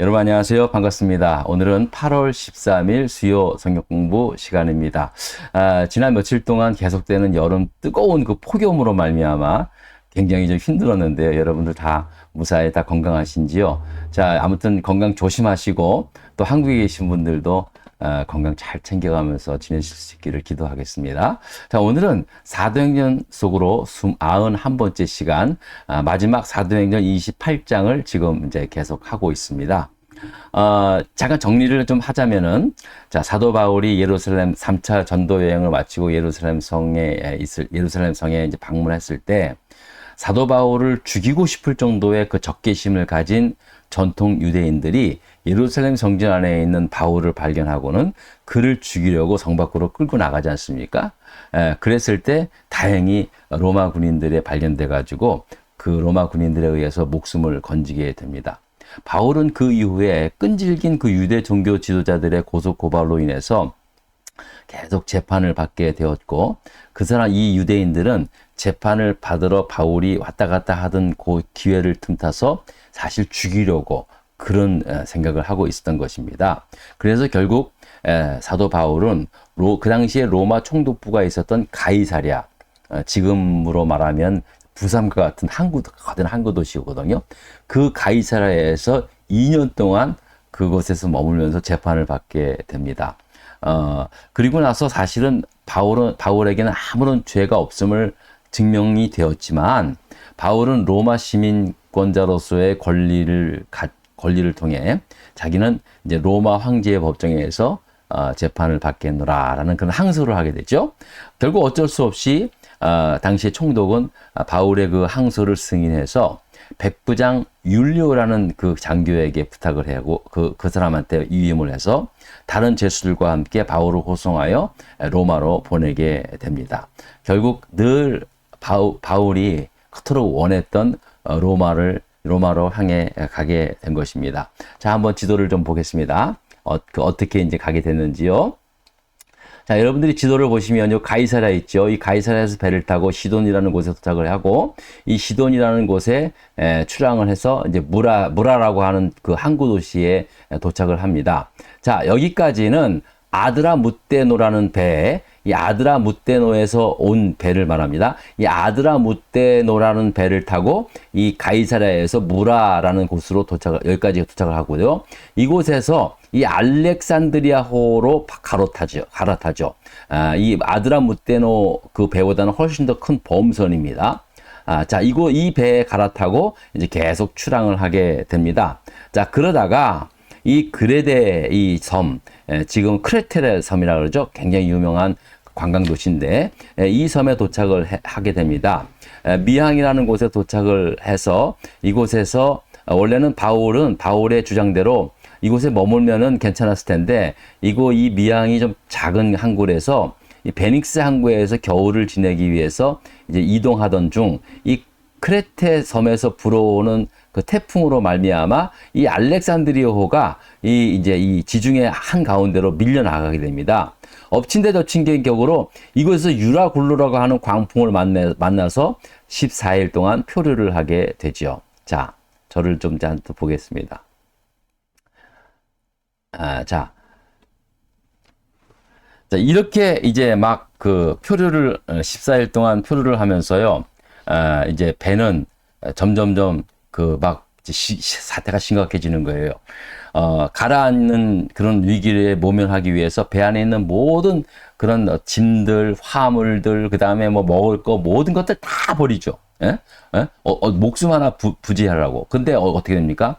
여러분 안녕하세요. 반갑습니다. 오늘은 8월 13일 수요 성경 공부 시간입니다. 아, 지난 며칠 동안 계속되는 여름 뜨거운 그 폭염으로 말미암아 굉장히 좀 힘들었는데요. 여러분들 다 무사히 다 건강하신지요? 자, 아무튼 건강 조심하시고 또 한국에 계신 분들도 어, 건강 잘 챙겨가면서 지내실 수 있기를 기도하겠습니다. 자, 오늘은 사도행전 속으로 91번째 시간, 아, 마지막 사도행전 28장을 지금 이제 계속 하고 있습니다. 어, 잠깐 정리를 좀 하자면은, 자, 사도 바울이 예루살렘 3차 전도 여행을 마치고 예루살렘 성에 있을, 예루살렘 성에 이제 방문했을 때, 사도 바울을 죽이고 싶을 정도의 그 적개심을 가진 전통 유대인들이 예루살렘 성전 안에 있는 바울을 발견하고는 그를 죽이려고 성 밖으로 끌고 나가지 않습니까? 에, 그랬을 때 다행히 로마 군인들에 발견돼 가지고 그 로마 군인들에 의해서 목숨을 건지게 됩니다. 바울은 그 이후에 끈질긴 그 유대 종교 지도자들의 고속 고발로 인해서 계속 재판을 받게 되었고 그 사람 이 유대인들은 재판을 받으러 바울이 왔다 갔다 하던 그 기회를 틈타서 사실 죽이려고 그런 생각을 하고 있었던 것입니다. 그래서 결국 사도 바울은 그 당시에 로마 총독부가 있었던 가이사랴, 어, 지금으로 말하면 부산과 같은 항구, 거대 항구 도시거든요. 그 가이사랴에서 2년 동안 그곳에서 머물면서 재판을 받게 됩니다. 어, 그리고 나서 사실은 바울은, 바울에게는 아무런 죄가 없음을 증명이 되었지만, 바울은 로마 시민권자로서의 권리를 갖 권리를 통해 자기는 이제 로마 황제의 법정에서 어, 재판을 받겠노라라는 그런 항소를 하게 되죠. 결국 어쩔 수 없이 어, 당시의 총독은 바울의 그 항소를 승인해서 백부장 율리오라는 그 장교에게 부탁을 하고 그, 그 사람한테 위임을 해서 다른 죄수들과 함께 바울을 호송하여 로마로 보내게 됩니다. 결국 늘 바울, 바울이 그토록 원했던 어, 로마를 로마로 향해 가게 된 것입니다. 자, 한번 지도를 좀 보겠습니다. 어, 그 어떻게 이제 가게 됐는지요. 자, 여러분들이 지도를 보시면 요 가이사랴 있죠. 이 가이사랴에서 배를 타고 시돈이라는 곳에 도착을 하고 이 시돈이라는 곳에 에, 출항을 해서 이제 무라 무라라고 하는 그 항구 도시에 도착을 합니다. 자, 여기까지는 아드라 무테노라는 배에 이 아드라 무테노에서 온 배를 말합니다. 이 아드라 무테노라는 배를 타고 이 가이사라에서 무라라는 곳으로 도착을 여기까지 도착을 하고요. 이곳에서 이 알렉산드리아호로 갈아타죠. 갈아타죠. 아, 이 아드라 무테노 그 배보다는 훨씬 더 큰 범선입니다. 아, 자, 이거 이 배에 갈아타고 이제 계속 출항을 하게 됩니다. 자, 그러다가 이 그레데 이 섬, 지금 크레테레 섬이라 그러죠. 굉장히 유명한 관광 도시인데 이 섬에 도착을 하게 됩니다. 미항이라는 곳에 도착을 해서 이곳에서 원래는 바울은 바울의 주장대로 이곳에 머물면은 괜찮았을 텐데 이거 이 미항이 좀 작은 항구에서 이 베닉스 항구에서 겨울을 지내기 위해서 이제 이동하던 중 이 크레테 섬에서 불어오는 그 태풍으로 말미암아 이 알렉산드리아호가 이 이제 이 지중해 한 가운데로 밀려 나가게 됩니다. 엎친 데 덮친 격으로 이곳에서 유라굴루라고 하는 광풍을 만나, 만나서 14일 동안 표류를 하게 되죠. 자, 저를 좀 잔뜩 보겠습니다. 아, 자. 자, 이렇게 이제 막 그 표류를 14일 어, 동안 표류를 하면서요. 아, 이제 배는 점점점 그막 사태가 심각해지는 거예요. 어, 가라앉는 그런 위기를 모면하기 위해서 배 안에 있는 모든 그런 짐들, 화물들, 그 다음에 뭐 먹을 거 모든 것들 다 버리죠. 예? 예? 어, 어, 목숨 하나 부, 부지하라고. 근데 어, 떻게 됩니까?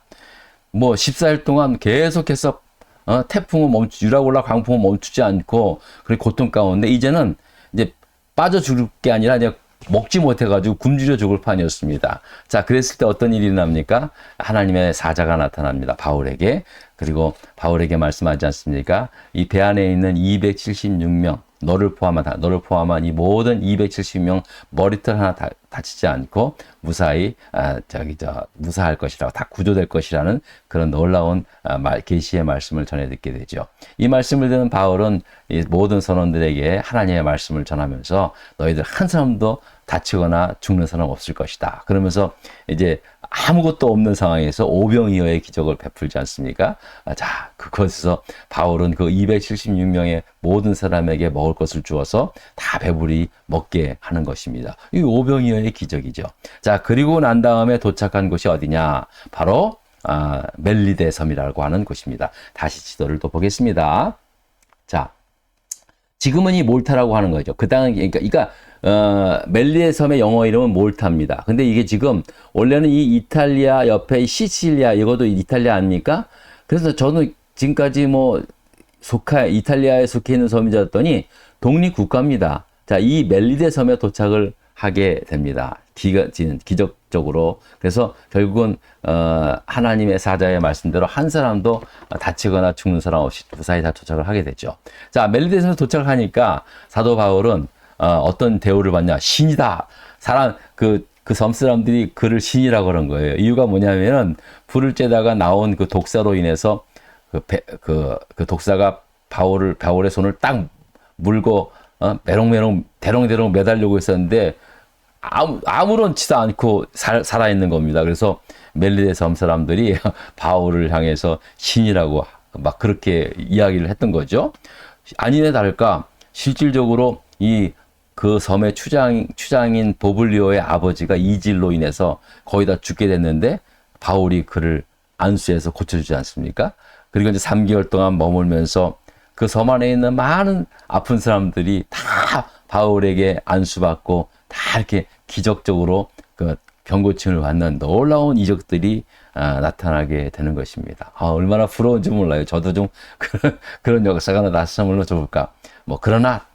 뭐 14일 동안 계속해서 어, 태풍은 멈추, 유라올라 광풍은 멈추지 않고 그리고 고통 가운데 이제는 이제 빠져 죽을 게 아니라 이제 먹지 못해가지고 굶주려 죽을 판이었습니다. 자, 그랬을 때 어떤 일이 납니까? 하나님의 사자가 나타납니다. 바울에게. 그리고 바울에게 말씀하지 않습니까? 이 배 안에 있는 276명, 너를 포함한 너를 포함한 이 모든 270명 머리털 하나 다, 다치지 않고 무사히 아, 저기 저 무사할 것이라고 다 구조될 것이라는 그런 놀라운 아, 말, 계시의 말씀을 전해 듣게 되죠. 이 말씀을 듣는 바울은 이 모든 선원들에게 하나님의 말씀을 전하면서 너희들 한 사람도 다치거나 죽는 사람 없을 것이다. 그러면서 이제 아무것도 없는 상황에서 오병이어의 기적을 베풀지 않습니까? 아, 자, 그것에서 바울은 그 276명의 모든 사람에게 먹을 것을 주어서 다 배불리 먹게 하는 것입니다. 이 오병이어의 기적이죠. 자, 그리고 난 다음에 도착한 곳이 어디냐? 바로 아, 멜리데 섬이라고 하는 곳입니다. 다시 지도를 또 보겠습니다. 자, 지금은 이 몰타라고 하는 거죠. 그 당은 그러니까, 그러니까 어, 멜리의 섬의 영어 이름은 몰타입니다. 근데 이게 지금 원래는 이 이탈리아 옆에 시칠리아 이것도 이탈리아 아닙니까? 그래서 저는 지금까지 뭐 속하 이탈리아에 속해 있는 섬인 줄 알았더니 독립 국가입니다. 자, 이 멜리데 섬에 도착을 하게 됩니다. 기가 기적적으로 그래서 결국은 어, 하나님의 사자의 말씀대로 한 사람도 다치거나 죽는 사람 없이 무사히 다 도착을 하게 되죠. 자 멜리데 섬에 도착을 하니까 사도 바울은 어, 떤 대우를 받냐 신이다. 사람 그 그 섬 사람들이 그를 신이라고 그런 거예요. 이유가 뭐냐면은 불을 쬐다가 나온 그 독사로 인해서 그, 배, 그, 그 독사가 바울을 바울의 손을 딱 물고 어, 메롱메롱 대롱대롱 매달리고 있었는데 아무, 아무런치도 않고 살, 살아 있는 겁니다. 그래서 멜리데 섬 사람들이 바울을 향해서 신이라고 막 그렇게 이야기를 했던 거죠. 아니네 다를까 실질적으로 이 그 섬의 추장, 추장인 보블리오의 아버지가 이질로 인해서 거의 다 죽게 됐는데 바울이 그를 안수해서 고쳐주지 않습니까? 그리고 이제 3개월 동안 머물면서 그 섬 안에 있는 많은 아픈 사람들이 다 바울에게 안수받고 다 이렇게 기적적으로 그 병고침을 받는 놀라운 이적들이 아, 나타나게 되는 것입니다. 아, 얼마나 부러운지 몰라요. 저도 좀 그런, 그런 역사가 나타나면 좋을까. 뭐, 그러나, 어,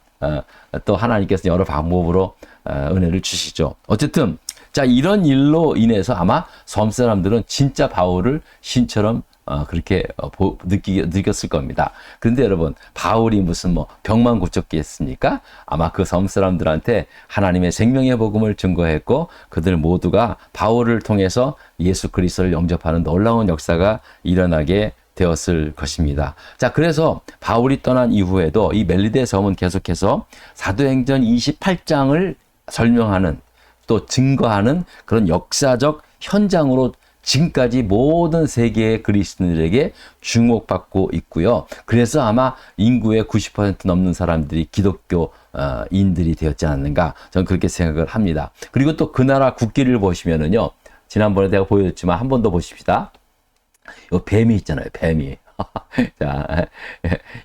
또 하나님께서 여러 방법으로 어, 은혜를 주시죠. 어쨌든, 자, 이런 일로 인해서 아마 섬 사람들은 진짜 바울을 신처럼 어, 그렇게 어, 보, 느끼, 느꼈을 겁니다. 그런데 여러분, 바울이 무슨 뭐 병만 고쳤겠습니까? 아마 그 섬 사람들한테 하나님의 생명의 복음을 증거했고 그들 모두가 바울을 통해서 예수 그리스도를 영접하는 놀라운 역사가 일어나게 되었을 것입니다. 자, 그래서 바울이 떠난 이후에도 이 멜리데 섬은 계속해서 사도행전 28장을 설명하는 또 증거하는 그런 역사적 현장으로 지금까지 모든 세계의 그리스도인들에게 주목받고 있고요. 그래서 아마 인구의 90% 넘는 사람들이 기독교인들이 되었지 않는가 저는 그렇게 생각을 합니다. 그리고 또 그 나라 국기를 보시면은요. 지난번에 내가 보여줬지만 한 번 더 보십시다. 요 뱀이 있잖아요. 뱀이. 자,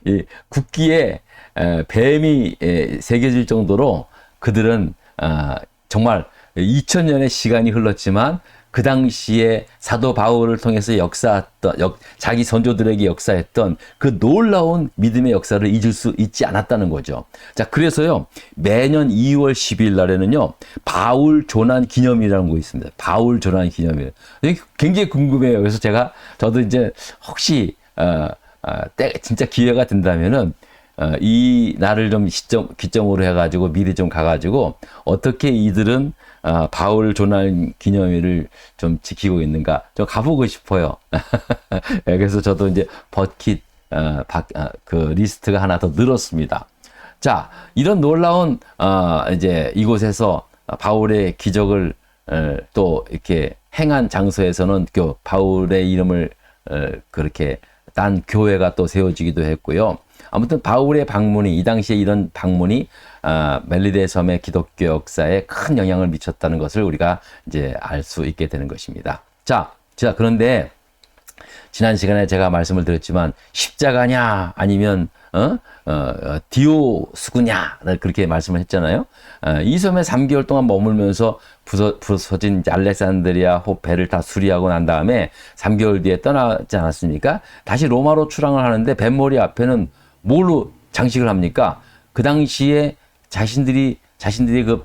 이 국기에 뱀이 새겨질 정도로 그들은 아, 정말 2000년의 시간이 흘렀지만 그 당시에 사도 바울을 통해서 역사했던 역, 자기 선조들에게 역사했던 그 놀라운 믿음의 역사를 잊을 수 있지 않았다는 거죠. 자, 그래서요. 매년 2월 10일 날에는요. 바울 조난 기념이라는 거 있습니다. 바울 조난 기념일. 굉장히 궁금해요. 그래서 제가 저도 이제 혹시 어, 어, 때, 진짜 기회가 된다면은 어, 이 날을 좀 시점, 기점으로 해 가지고 미리 좀 가 가지고 어떻게 이들은 어, 바울 조난 기념일을 좀 지키고 있는가 좀 가보고 싶어요. 예, 그래서 저도 이제 버킷 어, 바, 어, 그 리스트가 하나 더 늘었습니다. 자, 이런 놀라운 어, 이제 이곳에서 바울의 기적을 어, 또 이렇게 행한 장소에서는 그 바울의 이름을 어, 그렇게 딴 교회가 또 세워지기도 했고요. 아무튼 바울의 방문이 이 당시에 이런 방문이 아, 멜리데 섬의 기독교 역사에 큰 영향을 미쳤다는 것을 우리가 이제 알 수 있게 되는 것입니다. 자, 자 그런데 지난 시간에 제가 말씀을 드렸지만 십자가냐 아니면 어? 어, 디오스구냐 그렇게 말씀을 했잖아요. 어, 이 섬에 3개월 동안 머물면서 부서, 부서진 알렉산드리아 호배를 다 수리하고 난 다음에 3개월 뒤에 떠나지 않았습니까? 다시 로마로 출항을 하는데 뱃머리 앞에는 뭘로 장식을 합니까? 그 당시에 자신들이 자신들이 그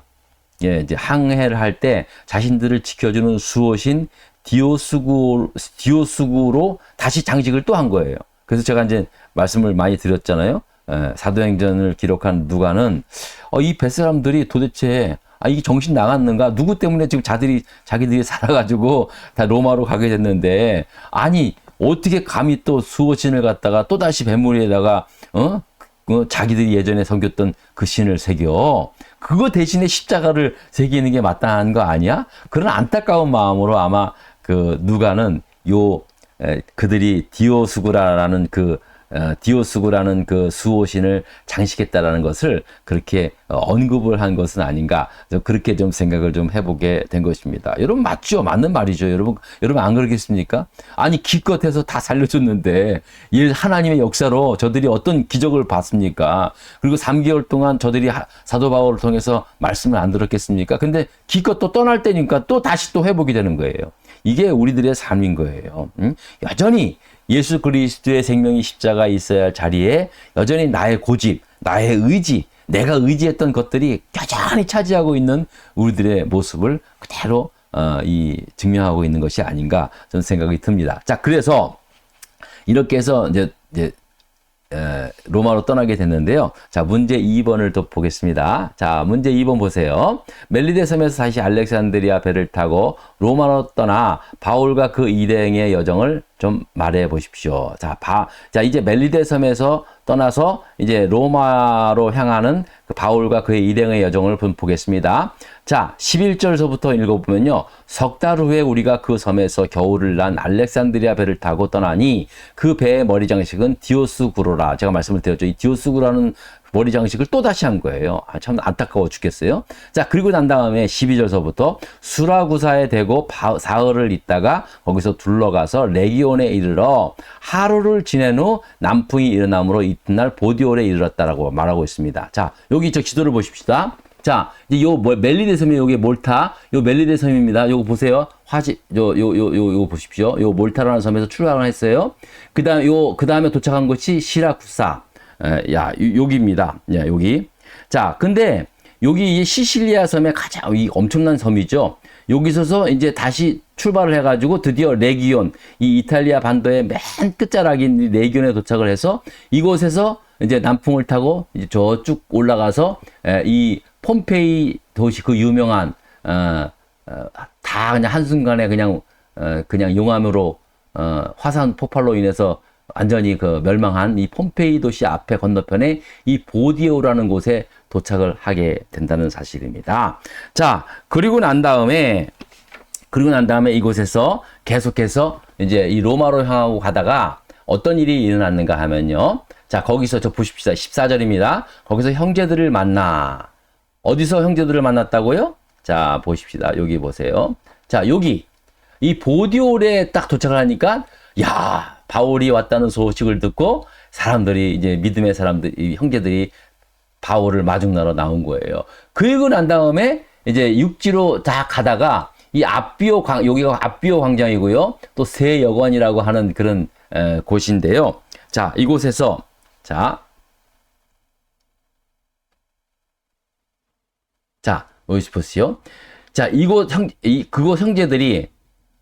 예, 이제 항해를 할 때 자신들을 지켜주는 수호신 디오스구 디오스구로 다시 장식을 또 한 거예요. 그래서 제가 이제 말씀을 많이 드렸잖아요. 예, 사도행전을 기록한 누가는 어, 이 뱃사람들이 도대체 아, 이게 정신 나갔는가? 누구 때문에 지금 자들이, 자기들이 살아가지고 다 로마로 가게 됐는데, 아니, 어떻게 감히 또 수호신을 갖다가 또 다시 뱃머리에다가, 어? 그 자기들이 예전에 섬겼던 그 신을 새겨. 그거 대신에 십자가를 새기는 게 마땅한 거 아니야? 그런 안타까운 마음으로 아마 그 누가는 요 에, 그들이 디오수구라라는 그 어, 디오수구라는 그 수호신을 장식했다라는 것을 그렇게 어, 언급을 한 것은 아닌가 저 그렇게 좀 생각을 좀 해보게 된 것입니다. 여러분 맞죠? 맞는 말이죠. 여러분 여러분 안 그러겠습니까? 아니 기껏해서 다 살려줬는데 이 하나님의 역사로 저들이 어떤 기적을 봤습니까? 그리고 3개월 동안 저들이 하- 사도 바울을 통해서 말씀을 안 들었겠습니까? 근데 기껏 또 떠날 때니까 또 다시 또 회복이 되는 거예요. 이게 우리들의 삶인 거예요. 음? 여전히 예수 그리스도의 생명이 십자가 있어야 할 자리에 여전히 나의 고집, 나의 의지, 내가 의지했던 것들이 여전히 차지하고 있는 우리들의 모습을 그대로 어, 이 증명하고 있는 것이 아닌가 저는 생각이 듭니다. 자, 그래서 이렇게 해서 이제, 이제 에, 로마로 떠나게 됐는데요. 자, 문제 2번을 또 보겠습니다. 자, 문제 2번 보세요. 멜리데 섬에서 다시 알렉산드리아 배를 타고 로마로 떠나 바울과 그 일행의 여정을 좀 말해 보십시오. 자, 바, 자, 이제 멜리데 섬에서 떠나서 이제 로마로 향하는 그 바울과 그의 일행의 여정을 좀 보겠습니다. 자, 11절서부터 읽어보면요. 석 달 후에 우리가 그 섬에서 겨울을 난 알렉산드리아 배를 타고 떠나니 그 배의 머리 장식은 디오스 구로라. 제가 말씀을 드렸죠. 이 디오스 구라는 머리 장식을 또 다시 한 거예요. 아, 참 안타까워 죽겠어요. 자, 그리고 난 다음에 12절서부터 수라구사에 대고 바- 사흘을 있다가 거기서 둘러가서 레기온에 이르러 하루를 지낸 후 남풍이 일어남으로 이튿날 보디올에 이르렀다라고 말하고 있습니다. 자, 여기 저 지도를 보십시다. 자, 이제 요 뭐- 멜리데 섬이 여기 몰타, 요 멜리데 섬입니다. 요거 보세요. 화지, 요, 요, 요, 요, 요 보십시오. 요 몰타라는 섬에서 출발을 했어요. 그 다음, 요, 그 다음에 도착한 곳이 시라쿠사. 에, 야, 요- 여기입니다. 야, 여기. 자, 근데 여기 이 시실리아 섬의 가장 이 엄청난 섬이죠. 여기서서 이제 다시 출발을 해가지고 드디어 레기온, 이 이탈리아 반도의 맨 끝자락인 이 레기온에 도착을 해서 이곳에서 이제 남풍을 타고 이제 저쭉 올라가서 에, 이 폼페이 도시 그 유명한 어, 어, 다 그냥 한순간에 그냥 어, 그냥 용암으로 어, 화산 폭발로 인해서 완전히 그 멸망한 이 폼페이 도시 앞에 건너편에 이 보디오라는 곳에 도착을 하게 된다는 사실입니다. 자, 그리고 난 다음에 그리고 난 다음에 이곳에서 계속해서 이제 이 로마로 향하고 가다가 어떤 일이 일어났는가 하면요. 자, 거기서 저 보십시다. 14절입니다. 거기서 형제들을 만나. 어디서 형제들을 만났다고요? 자, 보십시다. 여기 보세요. 자, 여기. 이 보디올에 딱 도착을 하니까, 야, 바울이 왔다는 소식을 듣고 사람들이 이제 믿음의 사람들, 이 형제들이 바울을 마중나러 나온 거예요. 그리고 난 다음에 이제 육지로 다 가다가 이 앞비오 광, 여기가 앞비오 광장이고요. 또 세여관이라고 하는 그런 에, 곳인데요. 자, 이곳에서 자, 자, 보시오. 자, 이곳 형, 이, 그곳 형제들이,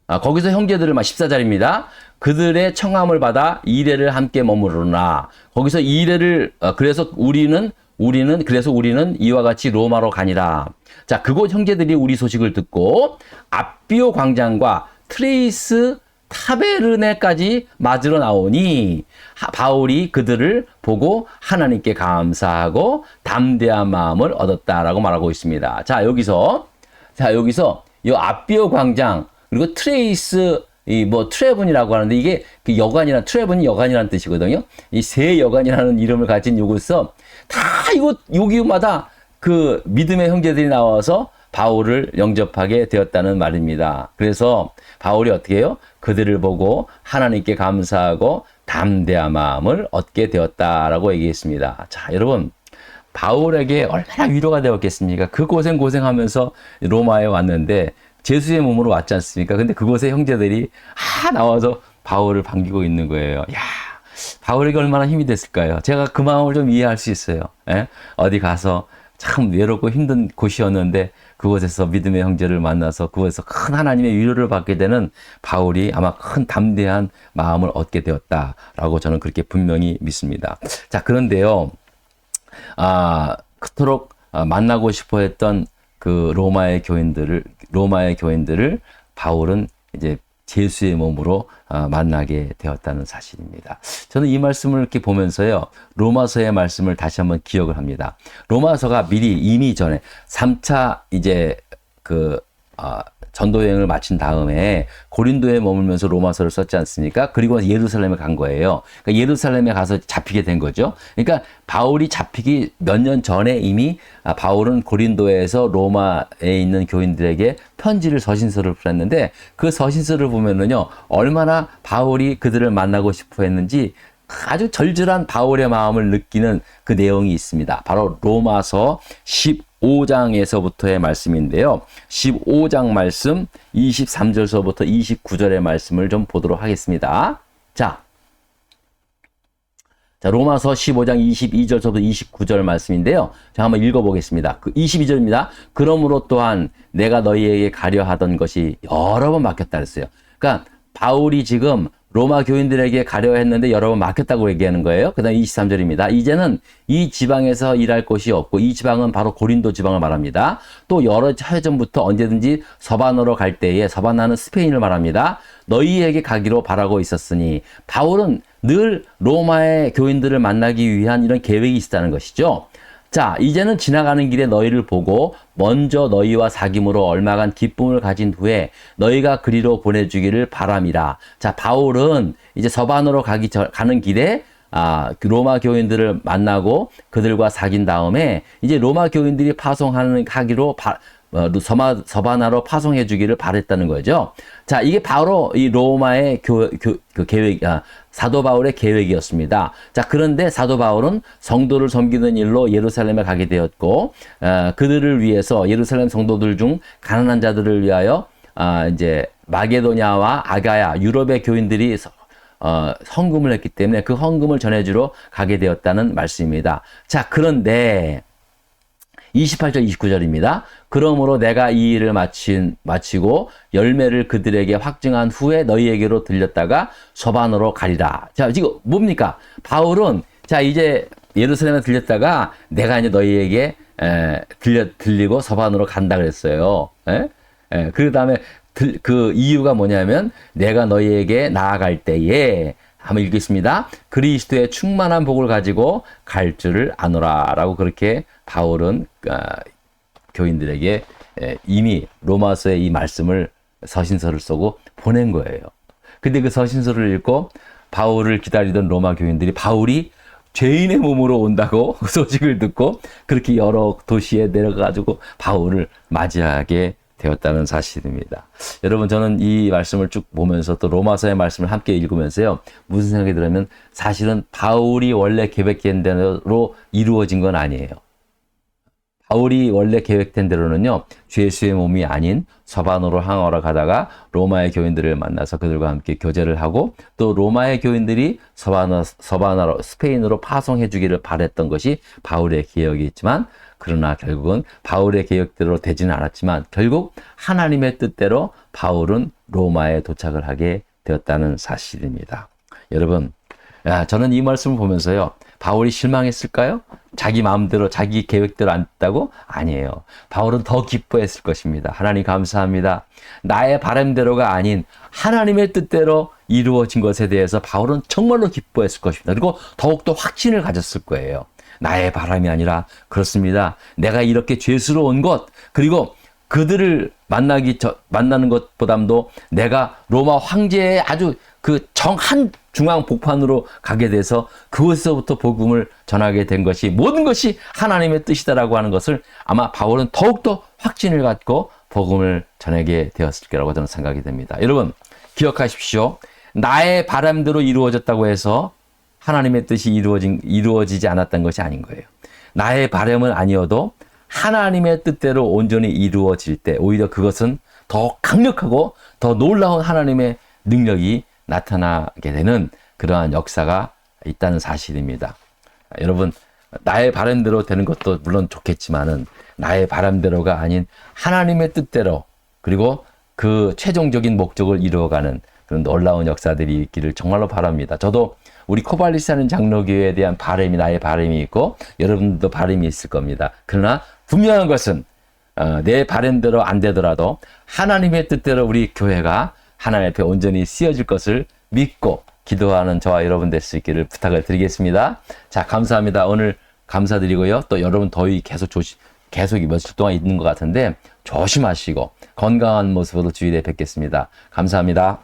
아, 거기서 형제들을 막 14자리입니다. 그들의 청함을 받아 이래를 함께 머무르나. 거기서 이래를, 어, 그래서 우리는, 우리는, 그래서 우리는 이와 같이 로마로 가니라. 자, 그곳 형제들이 우리 소식을 듣고, 앞비오 광장과 트레이스 타베르네까지 맞으러 나오니 하- 바울이 그들을 보고 하나님께 감사하고 담대한 마음을 얻었다라고 말하고 있습니다. 자 여기서 자 여기서 이 앞비오 광장 그리고 트레이스 이 뭐 트레븐이라고 하는데 이게 그 여관이란 트레븐이 여관이라는 뜻이거든요. 이세 여관이라는 이름을 가진 이곳서 다 이곳 여기마다 그 믿음의 형제들이 나와서 바울을 영접하게 되었다는 말입니다. 그래서 바울이 어떻게 해요? 그들을 보고 하나님께 감사하고 담대한 마음을 얻게 되었다라고 얘기했습니다. 자, 여러분. 바울에게 얼마나 위로가 되었겠습니까? 그 고생 고생하면서 로마에 왔는데 제수의 몸으로 왔지 않습니까? 근데 그곳에 형제들이 아 나와서 바울을 반기고 있는 거예요. 야, 바울에게 얼마나 힘이 됐을까요? 제가 그 마음을 좀 이해할 수 있어요. 예? 어디 가서 참 외롭고 힘든 곳이었는데 그곳에서 믿음의 형제를 만나서 그곳에서 큰 하나님의 위로를 받게 되는 바울이 아마 큰 담대한 마음을 얻게 되었다라고 저는 그렇게 분명히 믿습니다. 자, 그런데요. 아, 그토록 아, 만나고 싶어 했던 그 로마의 교인들을, 로마의 교인들을 바울은 이제 제수의 몸으로 아, 만나게 되었다는 사실입니다. 저는 이 말씀을 이렇게 보면서요, 로마서의 말씀을 다시 한번 기억을 합니다. 로마서가 미리 이미 전에 3차 이제 그 아, 전도 여행을 마친 다음에 고린도에 머물면서 로마서를 썼지 않습니까? 그리고 예루살렘에 간 거예요. 그러니까 예루살렘에 가서 잡히게 된 거죠. 그러니까 바울이 잡히기 몇 년 전에 이미 아, 바울은 고린도에서 로마에 있는 교인들에게 편지를 서신서를 보냈는데 그 서신서를 보면은요 얼마나 바울이 그들을 만나고 싶어 했는지 아주 절절한 바울의 마음을 느끼는 그 내용이 있습니다. 바로 로마서 15장에서부터의 말씀인데요. 15장 말씀 23절서부터 29절의 말씀을 좀 보도록 하겠습니다. 자, 자, 로마서 15장 22절부터 29절 말씀인데요. 자, 한번 읽어보겠습니다. 그 22절입니다. 그러므로 또한 내가 너희에게 가려 하던 것이 여러 번 막혔다 그랬어요. 그러니까 바울이 지금 로마 교인들에게 가려 했는데 여러 번 막혔다고 얘기하는 거예요. 그 다음 23절입니다. 이제는 이 지방에서 일할 곳이 없고 이 지방은 바로 고린도 지방을 말합니다. 또 여러 차전부터 언제든지 서반으로 갈 때에 서반하는 스페인을 말합니다. 너희에게 가기로 바라고 있었으니 바울은 늘 로마의 교인들을 만나기 위한 이런 계획이 있었다는 것이죠. 자, 이제는 지나가는 길에 너희를 보고 먼저 너희와 사귐으로 얼마간 기쁨을 가진 후에 너희가 그리로 보내주기를 바람이라. 자, 바울은 이제 서반으로 가기 전, 가는 길에 아, 그 로마 교인들을 만나고 그들과 사귄 다음에 이제 로마 교인들이 파송하는 하기로 바, 어, 서마, 서바나로 파송해 주기를 바랬다는 거죠. 자, 이게 바로 이 로마의 교, 교, 그 계획, 아, 사도 바울의 계획이었습니다. 자, 그런데 사도 바울은 성도를 섬기는 일로 예루살렘에 가게 되었고, 어, 그들을 위해서 예루살렘 성도들 중 가난한 자들을 위하여, 아, 이제 마게도냐와 아가야, 유럽의 교인들이 어, 헌금을 했기 때문에 그 헌금을 전해주러 가게 되었다는 말씀입니다. 자, 그런데 28절, 29절입니다. 그러므로 내가 이 일을 마친, 마치고 열매를 그들에게 확증한 후에 너희에게로 들렸다가 서반으로 가리라. 자, 지금 뭡니까? 바울은 자, 이제 예루살렘에 들렸다가 내가 이제 너희에게 에, 들려, 들리고 서반으로 간다 그랬어요. 에? 에, 그 다음에 그 이유가 뭐냐면 내가 너희에게 나아갈 때에 한번 읽겠습니다. 그리스도의 충만한 복을 가지고 갈 줄을 아노라라고 그렇게 바울은 어, 교인들에게 이미 로마서의 이 말씀을 서신서를 쓰고 보낸 거예요. 근데 그 서신서를 읽고 바울을 기다리던 로마 교인들이 바울이 죄인의 몸으로 온다고 소식을 듣고 그렇게 여러 도시에 내려가지고 바울을 맞이하게 되었다는 사실입니다. 여러분 저는 이 말씀을 쭉 보면서 또 로마서의 말씀을 함께 읽으면서요. 무슨 생각이 들었냐면 사실은 바울이 원래 계획된 대로 이루어진 건 아니에요. 바울이 원래 계획된 대로는요, 죄수의 몸이 아닌 서반으로 항어로 가다가 로마의 교인들을 만나서 그들과 함께 교제를 하고 또 로마의 교인들이 서바나, 서바나로, 스페인으로 파송해 주기를 바랬던 것이 바울의 계획이었지만 그러나 결국은 바울의 계획대로 되지는 않았지만 결국 하나님의 뜻대로 바울은 로마에 도착을 하게 되었다는 사실입니다. 여러분, 야, 저는 이 말씀을 보면서요, 바울이 실망했을까요? 자기 마음대로 자기 계획대로 안 됐다고? 아니에요. 바울은 더 기뻐했을 것입니다. 하나님 감사합니다. 나의 바람대로가 아닌 하나님의 뜻대로 이루어진 것에 대해서 바울은 정말로 기뻐했을 것입니다. 그리고 더욱더 확신을 가졌을 거예요. 나의 바람이 아니라 그렇습니다. 내가 이렇게 죄스러운 것 그리고 그들을 만나기 저, 만나는 것보담도 내가 로마 황제의 아주 그 정한 중앙 복판으로 가게 돼서 그곳에서부터 복음을 전하게 된 것이 모든 것이 하나님의 뜻이다라고 하는 것을 아마 바울은 더욱더 확신을 갖고 복음을 전하게 되었을 거라고 저는 생각이 됩니다. 여러분 기억하십시오. 나의 바람대로 이루어졌다고 해서 하나님의 뜻이 이루어진, 이루어지지 않았던 것이 아닌 거예요. 나의 바람은 아니어도 하나님의 뜻대로 온전히 이루어질 때 오히려 그것은 더 강력하고 더 놀라운 하나님의 능력이 나타나게 되는 그러한 역사가 있다는 사실입니다. 여러분, 나의 바람대로 되는 것도 물론 좋겠지만은 나의 바람대로가 아닌 하나님의 뜻대로 그리고 그 최종적인 목적을 이루어가는 그런 놀라운 역사들이 있기를 정말로 바랍니다. 저도 우리 코발리스 하는 장로교회에 대한 바람이 나의 바람이 있고 여러분도 바람이 있을 겁니다. 그러나 분명한 것은 어, 내 바람대로 안 되더라도 하나님의 뜻대로 우리 교회가 하나님 앞에 온전히 쓰여질 것을 믿고 기도하는 저와 여러분 될 수 있기를 부탁을 드리겠습니다. 자, 감사합니다. 오늘 감사드리고요. 또 여러분 더위 계속 조시, 계속 이 며칠 동안 있는 것 같은데 조심하시고 건강한 모습으로 주일에 뵙겠습니다. 감사합니다.